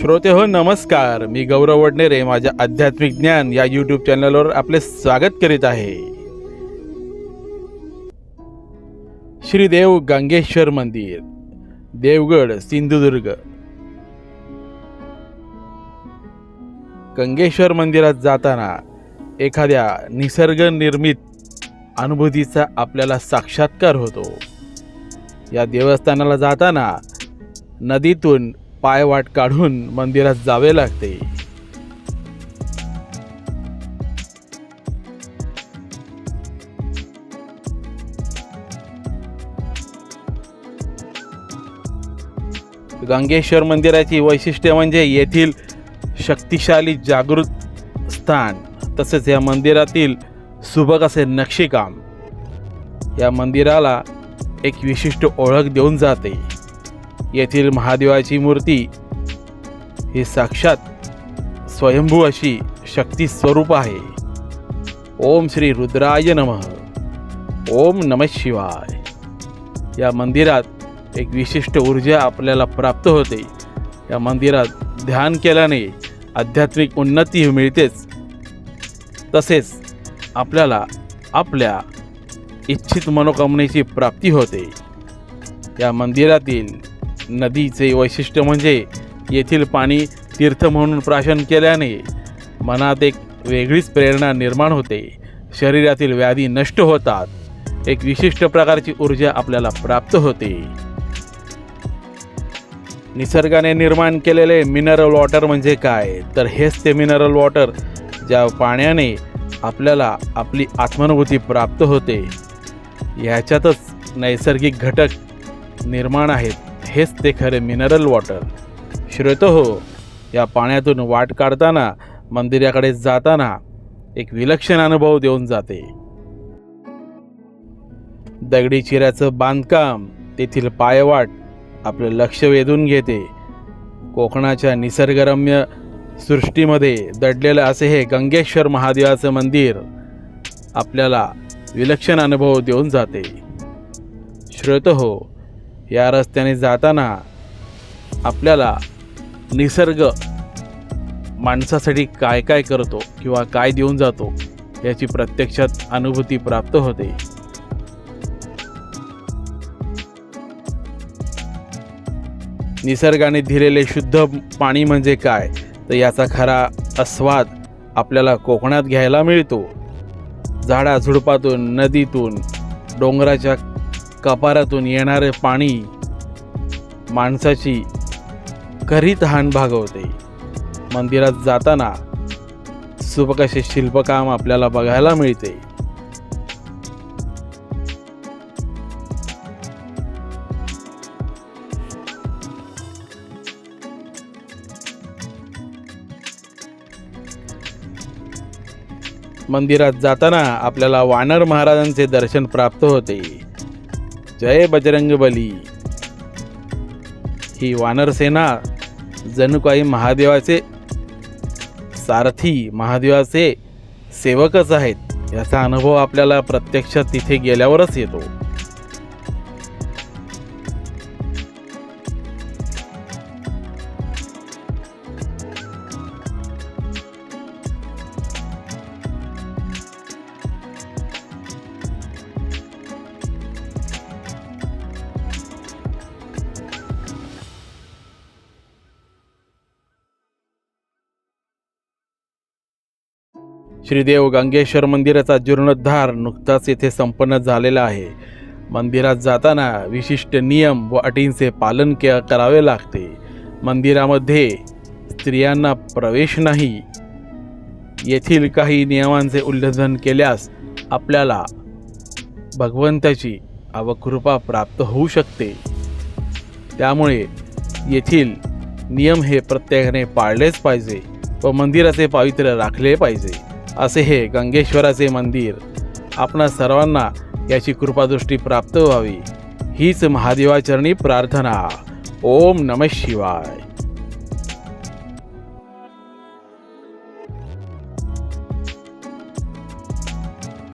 श्रोते हो नमस्कार. मी गौरव वडनेरे माझ्या आध्यात्मिक ज्ञान या यूट्यूब चॅनलवर आपले स्वागत करीत आहे. श्री देव गंगेश्वर मंदिर देवगड सिंधुदुर्ग. गंगेश्वर मंदिरात जाताना एखाद्या निसर्गनिर्मित अनुभूतीचा आपल्याला साक्षात्कार होतो. या देवस्थानाला जाताना नदीतून पायवाट काढून मंदिरात जावे लागते. गंगेश्वर मंदिराची वैशिष्ट्य म्हणजे येथील शक्तिशाली जागृत स्थान तसेच या मंदिरातील सुबक असे नक्षीकाम. या मंदिराला एक विशिष्ट ओळख देऊन जाते. येथील महादेवाची मूर्ती ही साक्षात स्वयंभू अशी शक्ती स्वरूप आहे. ओम श्री रुद्राय नमः. ओम नम शिवाय. या मंदिरात एक विशिष्ट ऊर्जा आपल्याला प्राप्त होते. या मंदिरात ध्यान केल्याने आध्यात्मिक उन्नती मिळतेच. तसेच आपल्याला आपल्या इच्छित मनोकामनेची प्राप्ती होते. या मंदिरातील नदीचे वैशिष्ट्य म्हणजे येथील पाणी तीर्थ म्हणून प्राशन केल्याने मनात एक वेगळीच प्रेरणा निर्माण होते. शरीरातील व्याधी नष्ट होतात. एक विशिष्ट प्रकारची ऊर्जा आपल्याला प्राप्त होते. निसर्गाने निर्माण केलेले मिनरल वॉटर म्हणजे काय? तर हेच ते मिनरल वॉटर ज्या पाण्याने आपल्याला आपली आत्मानुभूती प्राप्त होते. ह्याच्यातच नैसर्गिक घटक निर्माण आहेत. हेच ते खरे मिनरल वॉटर श्रोतो हो या पाण्यातून वाट काढताना मंदिराकडे जाताना एक विलक्षण अनुभव देऊन जाते. दगडी चिऱ्याचं बांधकाम तेथील पायवाट आपलं लक्ष वेधून घेते. कोकणाच्या निसर्गरम्य सृष्टीमध्ये दडलेलं असे हे गंगेश्वर महादेवाचं मंदिर आपल्याला विलक्षण अनुभव देऊन जाते. श्रोत हो या रस्त्याने जाताना आपल्याला निसर्ग माणसासाठी काय काय करतो किंवा काय देऊन जातो याची प्रत्यक्षात अनुभूती प्राप्त होते. निसर्गाने दिलेले शुद्ध पाणी म्हणजे काय? तर याचा खरा आस्वाद आपल्याला कोकणात घ्यायला मिळतो. झाडाझुडपातून नदीतून डोंगराच्या कपारातून येणारे पाणी माणसाची खरी तहान भागवते. मंदिरात जाताना सुबक शिल्पकाम आपल्याला बघायला मिळते. मंदिरात जाताना आपल्याला वानर महाराजांचे दर्शन प्राप्त होते. जय बजरंग बली ही वानरसेना जणू काही महादेवाचे सारथी महादेवाचे सेवकच आहेत. याचा अनुभव आपल्याला प्रत्यक्षात तिथे गेल्यावरच येतो. श्रीदेव गंगेश्वर मंदिराचा जीर्णोद्धार नुकताच येथे संपन्न झालेला आहे. मंदिरात जाताना विशिष्ट नियम व अटींचे पालन के करावे लागते. मंदिरामध्ये स्त्रियांना प्रवेश नाही. येथील काही नियमांचे उल्लंघन केल्यास आपल्याला भगवंताची अवकृपा प्राप्त होऊ शकते. त्यामुळे येथील नियम हे प्रत्येकाने पाळलेच पाहिजे व मंदिराचे पावित्र्य राखले पाहिजे. असे हे गंगेश्वराचे मंदिर. आपणा सर्वांना याची कृपादृष्टी प्राप्त व्हावी. हीच महादेवाचरणी प्रार्थना. ओम नम शिवाय.